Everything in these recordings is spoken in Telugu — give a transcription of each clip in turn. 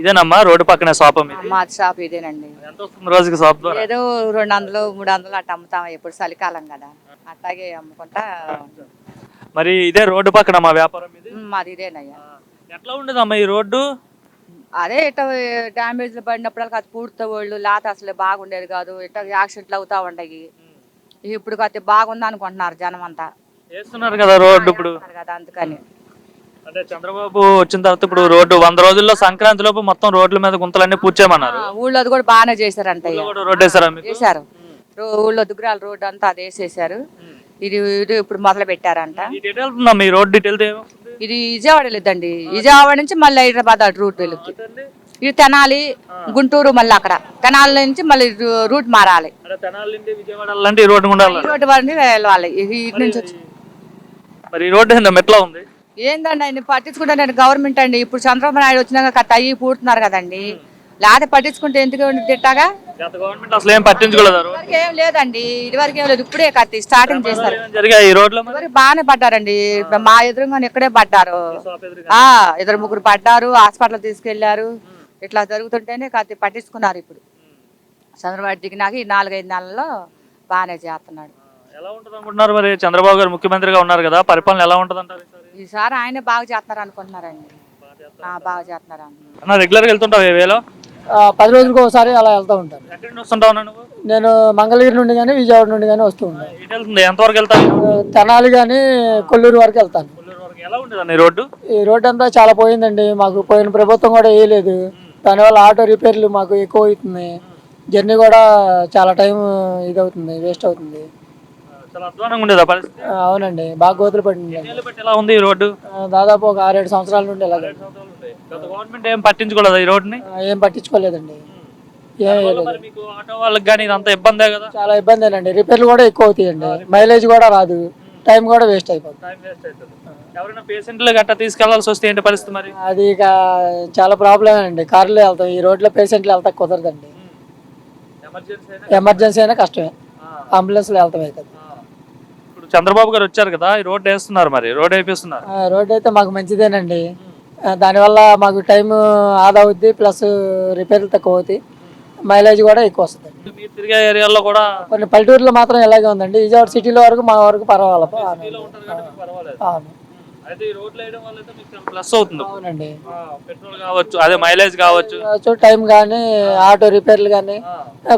ఇదేనమ్మా? రోడ్డు పక్కన షాప్ మా షాప్ ఇదేనండి. ఎంత వస్తుంది రోజుకి షాప్ ద్వారా? ఏదో రెండు వందలు మూడు వందలు అట్ట అమ్ముతాం ఎప్పుడు చలికాలం కదా. అట్లాగే అమ్ముకుంటా మరి ఇదే రోడ్డు పక్కన మా వ్యాపారం ఇది మాది ఇదేనయ్యా. ఎట్లా ఉండదమ్మా ఈ రోడ్డు? అదే ఇట్ట డ్యామేజ్లు పడినప్పుడు అది పూర్తి వాళ్ళు లాత అసలు బాగుండేది కాదు ఇట్ట యాక్సిడెంట్లు అవుతా ఉండయి ఇప్పుడు అయితే బాగుంది అనుకుంటున్నారు జనం అంతా. వేస్తున్నారు కదా రోడ్డు ఇప్పుడు. కదా అందుకని. అంటే చంద్రబాబు వచ్చిన తర్వాత ఇప్పుడు రోడ్డు వంద రోజుల్లో సంక్రాంతి లోపు మొత్తం రోడ్ల మీద గుంతలన్నీ పూడ్చేయమన్నారు. ఆ, ఊళ్ళో అది కూడా బాగానే చేశారంట ఊళ్ళో కూడా రోడ్డు వేసారా మీకు? చేశారు. ఊళ్ళో దుగ్గరాల రోడ్డు అంతా అది వేసేసారు ఇది ఇది ఇప్పుడు మొదలు పెట్టారంట. ఈ రోడ్ ఏముంది ఇది విజయవాడ వెళ్ళిద్దండి. విజయవాడ నుంచి మళ్ళీ హైదరాబాద్ అటు రూట్ వెళ్ళిద్ది. ఇది తెనాలి గుంటూరు మళ్ళీ అక్కడ. తెనాలి నుంచి మళ్ళీ రూ- రూట్ మారాలి. అంటే తెనాలి నుండి విజయవాడ వెళ్ళాలంటే ఈ రోడ్డు ఈ వెళ్ళాలి. రోడ్డు వాడిని వెళ్ళాలి. ఇది ఇటు నుంచి వచ్చి. మరి ఈ రోడ్డు ఏందో మెట్లా ఉంది? ఏందండి ఆయన పట్టించుకుంటే నేను గవర్నమెంట్ అండి. ఇప్పుడు చంద్రబాబు నాయుడు వచ్చినాక అయ్యి పూడుతున్నారు కదండి. లేకపోతే పట్టించుకుంటే ఎందుకు తిట్టాగా గత గవర్నమెంట్ అసలు ఏం పట్టించుకోలేదు లేదండి. ఇదివరకు ఏం లేదు. ఇప్పుడే కత్తి స్టార్టింగ్ చేస్తారు. ఈ రోడ్లో బాగానే పడ్డారండి. మా ఎదురుగా ఇక్కడే పడ్డారు. ఆ ఇద్దరు ముగ్గురు పడ్డారు. హాస్పిటల్ తీసుకెళ్ళారు. ఇట్లా జరుగుతుంటేనే కత్తి పట్టించుకున్నారు ఇప్పుడు. చంద్రబాబు దిగినాక ఈ నాలుగైదు నెలల్లో బాగానే చేస్తున్నాడు. ఎలా ఉంటుంది అనుకుంటున్నారు మరి చంద్రబాబు గారు? ముఖ్యమంత్రిగా ఉన్నారు కదా. పరిపాలన ఎలా ఉంటుంది అంటారు ఈసారి? ఆయనే బాగా చేస్తున్నారు అనుకుంటున్నారండి. ఆ, బాగా చేస్తున్నారు అనుకుంటున్నారు. అన్న రెగ్యులర్గా వెళ్తుంటావు ఏ వేలో? ఆ, పది రోజులకు ఒకసారి అలా వెళ్తూ ఉంటాను. ఎక్కడి నుండి వస్తుంటావు అన్న నువ్వు? నేను మంగళగిరి నుండి కానీ విజయవాడ నుండి కానీ వస్తూ ఉంటాను. ఎటు వెళ్తుంది? ఎంతవరకు వెళ్తావు? ఆ, తెనాలి కానీ కొల్లూరు వరకు వెళ్తాను. కొల్లూరు వరకు ఎలా ఉంటుంది అన్న ఈ రోడ్డు? ఈ రోడ్ అంతా చాలా పోయిందండి. మాకు పోయిన ప్రభుత్వం కూడా వేయలేదు. దానివల్ల ఆటో రిపేర్లు మాకు ఎక్కువ అవుతుంది జర్నీ కూడా చాలా టైం ఇది అవుతుంది వేస్ట్ అవుతుంది. చాలా అధ్వానంగా ఉండేది ఆ పరిస్థితి? ఆ, అవునండి. బాగా గోతులు పడింది. ఏళ్ళు బట్టి ఎలా ఉంది ఈ రోడ్డు? దాదాపు ఒక ఆరేడు సంవత్సరాల నుండి గత గవర్నమెంట్ ఏం పట్టించుకోలేదు ఈ రోడ్డుని? ఏం పట్టించుకోలేదండి. ఏం వేయలేదు మరి మీకు ఆటో వాళ్ళకి కానీ ఇదంతా ఇబ్బందే కదా? చాలా ఇబ్బందేనండి. రిపేర్లు కూడా ఎక్కువ అవుతాయండి. మైలేజ్ కూడా రాదు. టైం కూడా వేస్ట్ అయిపోతుంది టైం వేస్ట్ అవుతుంది ఎవరైనా పేషెంట్లు గట్టా తీసుకెళ్ళాల్సి వస్తే ఏంటి పరిస్థితి మరి? అది ఇక చాలా ప్రాబ్లం అండి. కార్లో వెళ్తాం. ఈ రోడ్లో పేషెంట్లు వెళ్తా కుదరదండి. ఎమర్జెన్సీ అయినా ఎమర్జెన్సీ అయినా కష్టమే. అంబులెన్స్లో కదా ఇప్పుడు చంద్రబాబు గారు వచ్చారు కదా ఈ రోడ్డు వేస్తున్నారు మరి రోడ్ వేపిస్తున్నారు. రోడ్ అయితే మాకు మంచిదేనండి. దానివల్ల మాకు టైం ఆదా అవుద్ది ప్లస్ రిపేర్లు తక్కువ అవుతాయి. మైలేజ్ కూడా ఎక్కువ వస్తుంది. మీరు తిరిగే ఏరియాలో కూడా కొన్ని పల్లెటూరులో మాత్రం ఇలాగే ఉందండి. విజయవాడ సిటీలో వరకు మా వరకు పర్వాలేదు. ఉంటారు కాబట్టి మీకు పర్వాలేదు అవును. అయితే ఈ రోడ్లు వేయడం వల్ల అయితే మీకు ప్లస్ అవుతుంది. అవునండి. పెట్రోల్ కావచ్చు అదే మైలేజ్ కావచ్చు. సో టైం కానీ ఆటో రిపేర్లు కానీ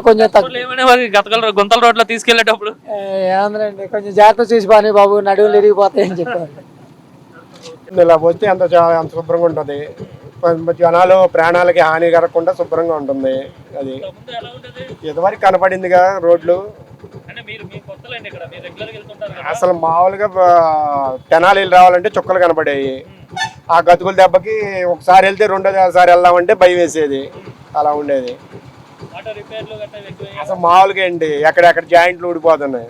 కొంచెం తక్కువ ఏమైనా మరి గతకల గుంతల రోడ్లో తీసుకెళ్ళేటప్పుడు ఏమందండి కొంచెం జాగ్రత్త చూసి బాని బాబు నడువులు ఇరిగిపోతాయని చెప్పారు ఇలా పోస్తే అంత చాలా అంత శుభ్రంగా ఉంటుంది. కొంచెం జనాలు ప్రాణాలకి హాని కలగకుండా శుభ్రంగా ఉంటుంది. అది ఇదివరకు కనపడిందిగా రోడ్లు. అసలు మామూలుగా ఆ, తెనాలి వెళ్ళి రావాలంటే చుక్కలు కనపడేవి ఆ గతుకుల దెబ్బకి ఒకసారి వెళ్తే రెండోసారి వెళ్దామంటే భయం వేసేది. అలా ఉండేది. అసలు మామూలుగా ఏంటి ఎక్కడెక్కడ జాయింట్లు ఊడిపోతున్నాయి.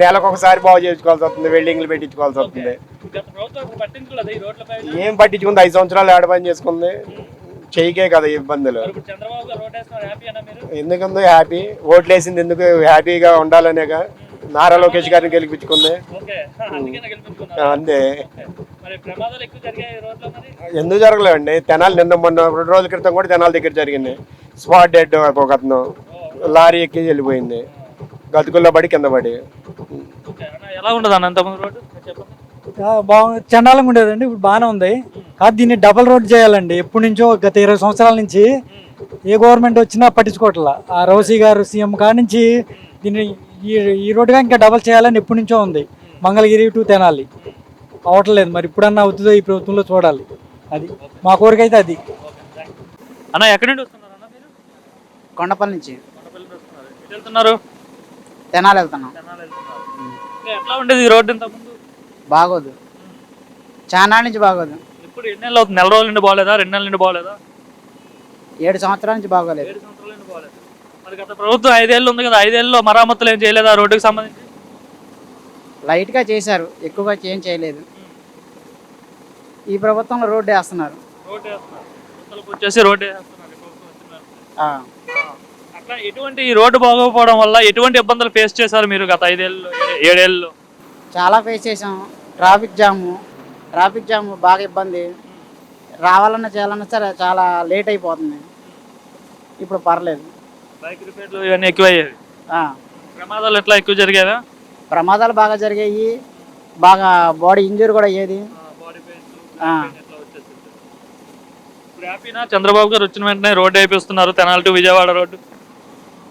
నెలకు ఒకసారి బాగు చేయించుకోవాల్సి వస్తుంది వెల్డింగ్లు పెట్టించుకోవాల్సి వస్తుంది. ఏం పట్టించుకుంది? ఐదు సంవత్సరాలు ఏడ పని చేసుకుంది. చెయ్యికే కదా ఇబ్బందులు. ఇప్పుడు చంద్రబాబు గారు రోడ్ వేస్తున్నారు హ్యాపీ అన్న మీరు? ఎందుకుందో హ్యాపీ. ఓట్లు వేసింది ఎందుకు? హ్యాపీగా ఉండాలనేగా నారా లోకేష్ గారిని గెలిపించుకుంది. ఓకే. అందుకే గెలిపించుకున్నారు? అంతే. మరి ప్రమాదాలు ఎక్కువ జరిగాయి ఈ రోడ్లో మరి? ఎందుకు జరగలేదండి? తెనాలి నిన్న మొన్న రెండు రోజుల క్రితం కూడా తెనాలి దగ్గర జరిగింది. స్పాట్ డెడ్ ఒక అతను లారీ ఎక్కి వెళ్ళిపోయింది. గతుకుల్లో పడి కింద పడి. ఓకే. అన్న ఎలా ఉండదు రోడ్డు? బాగుంది. చండాలంగా ఉండేదండి. ఇప్పుడు బాగానే ఉంది. కాదు దీన్ని డబల్ రోడ్ చేయాలండి. ఎప్పటి నుంచో గత ఇరవై సంవత్సరాల నుంచి ఏ గవర్నమెంట్ వచ్చినా పట్టించుకోవట్లా. ఆ రౌసీ గారు సీఎం కాడి నుంచి దీన్ని ఈ ఈ రోడ్డుగా ఇంకా డబల్ చేయాలని ఎప్పటి నుంచో ఉంది. మంగళగిరి టు తెనాలి. అవట్లేదు మరి. ఇప్పుడన్నా అవుతుందో ఈ ప్రభుత్వంలో చూడాలి. అది మా కోరిక అయితే అది. అన్న ఎక్కడి నుండి వస్తున్నారు అన్న మీరు? కొండపల్లి నుంచి. కొండపల్లి నుండి వస్తున్నారు. ఎటు వెళ్తున్నారు? తెనాలి వెళ్తున్నాం. తెనాలి వెళ్తున్నారు. ఇంకా ఎట్లా ఉండేది ఈ రోడ్డు ఇంతకుముందు? బాగోదు. చాలా నుంచి బాగోదు. ఇప్పుడు ఎన్ని నెలలు అవుతుంది? నెల రోజుల నుండి బాగాలేదా? రెండు నెలల నుండి బాగాలేదా? ఏడు సంవత్సరాల నుంచి బాగోలేదు. ఏడు సంవత్సరాల నుండి బాగాలేదు. మరి గత ప్రభుత్వం ఐదేళ్ళు ఉంది కదా ఐదేళ్ళలో మరామతులు ఏం చేయలేదా రోడ్డుకి సంబంధించి? లైట్గా చేశారు ఎక్కువగా ఏం చేయలేదు. ఈ ప్రభుత్వంలో రోడ్డు వేస్తున్నారు. రోడ్డు వేస్తున్నారు. గుంతలకు వచ్చేసి రోడ్డు వేస్తున్నారు ఈ ప్రభుత్వం వచ్చిన వెంటనే. ఆ, అట్లా ఎటువంటి ఈ రోడ్డు బాగోకపోవడం వల్ల ఎటువంటి ఇబ్బందులు ఫేస్ చేశారు మీరు గత ఐదేళ్ళు ఏడే- ఏడేళ్ళు? చాలా ఫేస్ చేసాం ట్రాఫిక్ జాము ట్రాఫిక్ జామ్ బాగా ఇబ్బంది. రావాలన్నా చేయాలన్నా సరే చాలా లేట్ అయిపోతుంది. ఇప్పుడు పర్లేదు. బైక్ రిపేర్లు ఇవన్నీ ఎక్కువయ్యేవి ఆ, ప్రమాదాలు ఎట్లా ఎక్కువ జరిగేవా ప్రమాదాలు బాగా జరిగాయి. బాగా బాడీ ఇంజూరీ కూడా అయ్యేది. బాడీ పెయిన్స్ ఆ. ఇప్పుడు హ్యాపీనా? చంద్రబాబు గారు వచ్చిన వెంటనే రోడ్డు వేపిస్తున్నారు తెనాలి టు విజయవాడ రోడ్డు.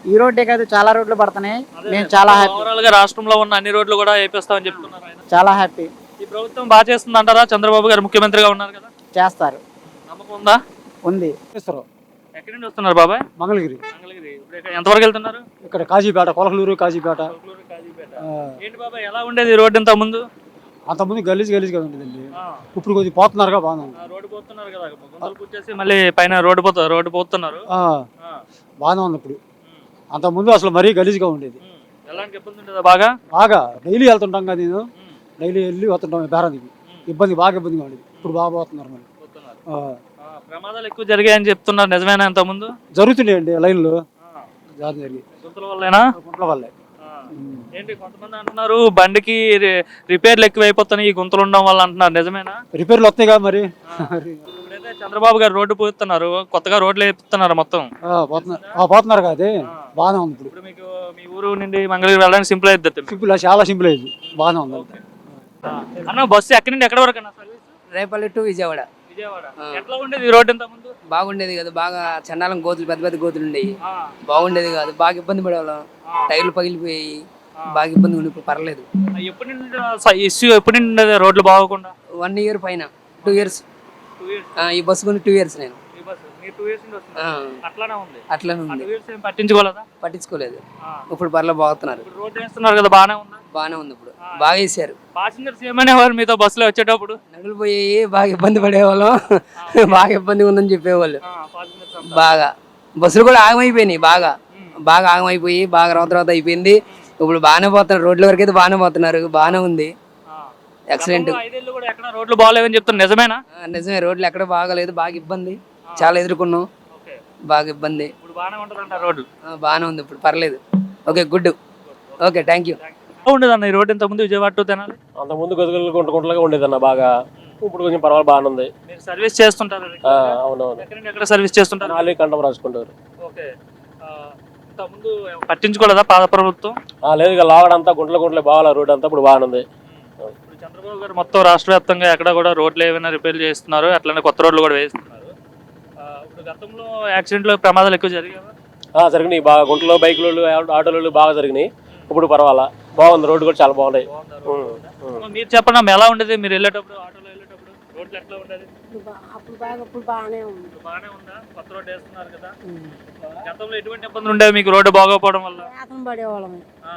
ఈ రోడ్డే కాదు చాలా రోడ్లు పడుతున్నాయి. మేము చాలా హ్యాపీ. ఓవరాల్గా రాష్ట్రంలో ఉన్న అన్ని రోడ్లు కూడా వేపిస్తామని చెప్తున్నారు ఆయన. చాలా హ్యాపీ. ఈ ప్రభుత్వం బాగా చేస్తుంది అంటారా చంద్రబాబు గారు ముఖ్యమంత్రిగా ఉన్నారు కదా. చేస్తారు. నమ్మకం ఉందా? ఉంది. ఎక్కడి నుండి వస్తున్నారు బాబాయ్? మంగళగిరి. మంగళగిరి. ఇప్పుడు ఎంతవరకు వెళ్తున్నారు? ఇక్కడ కాజీపేట కొలకలూరు కాజీపేట. ఏంటి బాబాయ్ ఎలా ఉండేది ఈ రోడ్డు ఇంత ముందు? అంతకుముందు గలీజ్ గలీజ్గా ఉండేదండి. ఇప్పుడు కొద్దిగా పోతున్నారుగా బాగా రోడ్డు పోతున్నారు కదా. గుంతలు పూడ్చేసి మళ్ళీ పైన రోడ్డు పోతారు రోడ్డు పోతున్నారు. ఆ. బాగానే ఉంది ఇప్పుడు. అంతకుముందు అసలు మరీ గలీజ్గా ఉండేది. ఉమ్. ఎలాంటి ఇబ్బంది ఉండేదా బాగా? బాగా. డైలీ వెళ్తుంటాం కదా నేను. డైలీ వెళ్ళి వస్తుంటాం బేరానికి. ఇబ్బంది బాగా ఇబ్బందిగా ఉండేది. ఇప్పుడు బాగా పోతున్నారు. ఆ, ప్రమాదాలు ఎక్కువ జరిగాయని చెప్తున్నారు నిజమేనా ఇంత ముందు? జరుగుతున్నాయండి లైన్లు. గుంతల వల్లేనా? వల్లే. ఏంటి కొంతమంది అంటున్నారు బండికి రిపేర్లు ఎక్కువ అయిపోతున్నాయి ఈ గుంతలు ఉండడం వల్ల అంటున్నారు. నిజమేనా? రిపేర్లు వస్తాయి కదా మరి. ఇప్పుడైతే చంద్రబాబు గారు రోడ్డు పోతున్నారు కొత్తగా రోడ్లు వేస్తున్నారు మొత్తం. పోతున్నారు కదా బాగానే ఉంది ఇప్పుడు. మీకు మీ ఊరు నుండి మంగళగిరి వెళ్ళడానికి సింపుల్ అయిద్ది సింపుల్ చాలా సింపుల్ అయింది. బాగానే ఉంది. అన్న బస్సు ఎక్కడి నుండి ఎక్కడ వరకు అన్న సర్వీస్ రేపల్లి టు విజయవాడ. విజయవాడ. ఎట్లా ఉండేది ఈ రోడ్డు ఇంత ముందు? బాగుండేది కదా బాగా చండాలం గోతులు పెద్ద పెద్ద గోతులు ఉండేవి. బాగుండేది కాదు బాగా ఇబ్బంది పడేవాళ్ళం. టైర్లు పగిలిపోయాయి బాగా ఇబ్బంది ఉండి ఇప్పుడు పర్లేదు. ఎప్పటి నుండి ఇష్యూ ఎప్పటి నుండి ఉండేది రోడ్లు బాగోకుండా? వన్ ఇయర్ పైన టూ ఇయర్స్ టూ ఇయర్స్ ఈ బస్సు కొని టూ ఇయర్స్ నేను. అట్లానే ఉంది. అట్లనే టూ ఉంది ఇయర్స్ ఏం పట్టించుకోలేదా. ఇప్పుడు పర్లేదు బాగుతున్నారు. వేస్తున్నారు కదా బాగానే ఉందా? బాగానే ఉంది ఇప్పుడు. బాగా వేసారు. పాసింజర్స్ ఏమనేవారు మీతో బస్సులో వచ్చేటప్పుడు? నగులు పోయాయి బాగా ఇబ్బంది పడేవాళ్ళం. బాగా ఇబ్బంది ఉందని చెప్పేవాళ్ళు. బాగా. బస్సులు కూడా ఆగమైపోయినాయి బాగా. బాగా ఆగమైపోయి బాగా రౌత రౌత అయిపోయింది. ఇప్పుడు బాగానే పోతున్నారు. రోడ్ల వరకు అయితే బాగానే పోతున్నారు. బాగానే ఉంది. ఎక్సలెంట్ రోడ్లు బాగాలేవని చెప్తున్నారు. నిజమేనా? నిజమే. రోడ్లు ఎక్కడ బాగాలేదు. బాగా ఇబ్బంది. చాలా ఎదుర్కొన్నాం ఓకే. బాగా ఇబ్బంది. ఇప్పుడు బాగానే రోడ్లు ఉంది ఇప్పుడు పర్లేదు. Okay good. Okay thank you. ఉండేదన్న ఈ రోడ్డు ఇంత ముందు విజయవాడ టు తెనాలి? అంత ముందు గదుగులు గుంట గుంటలుగా ఉండేదన్న బాగా. ఇప్పుడు కొంచెం పర్వాలేదు బాగానే ఉంది. మీరు సర్వీస్ చేస్తుంటారు ఆ, అవునవును. ఎక్కడ సర్వీస్ చేస్తుంటారు? నాలుగు కంఠం రాసుకుంటారు. ఓకే. ఆ, పట్టించుకోలేదా పాత ప్రభుత్వం? ఆ, లేదు ఇక లాగడంతా గుంటల గుంటలే బాగా రోడ్ అంతా ఇప్పుడు బాగానే ఉంది. ఇప్పుడు చంద్రబాబు గారు మొత్తం రాష్ట్ర వ్యాప్తంగా ఎక్కడ కూడా రోడ్లు ఏమైనా రిపేర్ చేస్తున్నారు? అట్లనే కొత్త రోడ్లు కూడా వేస్తున్నారు. గతంలో యాక్సిడెంట్లో ప్రమాదాలు ఎక్కువ జరిగాయా? ఆ, జరిగినాయి. బాగా గుంటలో బైకులు ఆటోలు బాగా జరిగినాయి. ఇప్పుడు పర్వాలా. బాగుంది. రోడ్డు కూడా చాలా బాగున్నాయి. మీరు చెప్పండి అమ్మ, ఎలా ఉండేది? మీరు వెళ్ళేటప్పుడు ఆటోలో వెళ్ళేటప్పుడు రోడ్లు ఎట్లా ఉండేది? అప్పుడు బాగా ఇప్పుడు బాగానే ఉంది. బాగానే ఉందా? కొత్త రోడ్డు వేస్తున్నారు కదా. గతంలో ఎటువంటి ఇబ్బందులు ఉండేవి మీకు? రోడ్డు బాగోకపోవడం వల్ల? యాతం పడేవాళ్ళం. ఆ,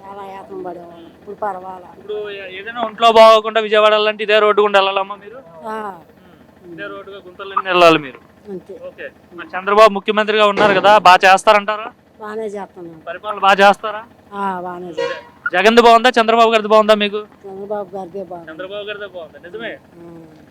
చాలా యాతం పడేవాళ్ళం. ఇప్పుడు పర్వాలా. ఇప్పుడు ఏదైనా ఒంట్లో బాగోకుండా విజయవాడ వెళ్ళాలంటే ఇదే రోడ్డు గుండా వెళ్ళాలమ్మా మీరు? ఆ, ఇదే రోడ్డుగా గుంతలన్నీ వెళ్ళాలి మీరు. అంతే. ఓకే. మరి చంద్రబాబు ముఖ్యమంత్రిగా ఉన్నారు కదా బాగా చేస్తారంటారా? బాగానే చేస్తున్నాం పరిపాలన బాగా చేస్తారా? ఆ, బాగానే జగన్ది బాగుందా చంద్రబాబు గారిది బాగుందా మీకు? చంద్రబాబు గారిదే బాగా చంద్రబాబు గారిదే బాగుందా. నిజమే.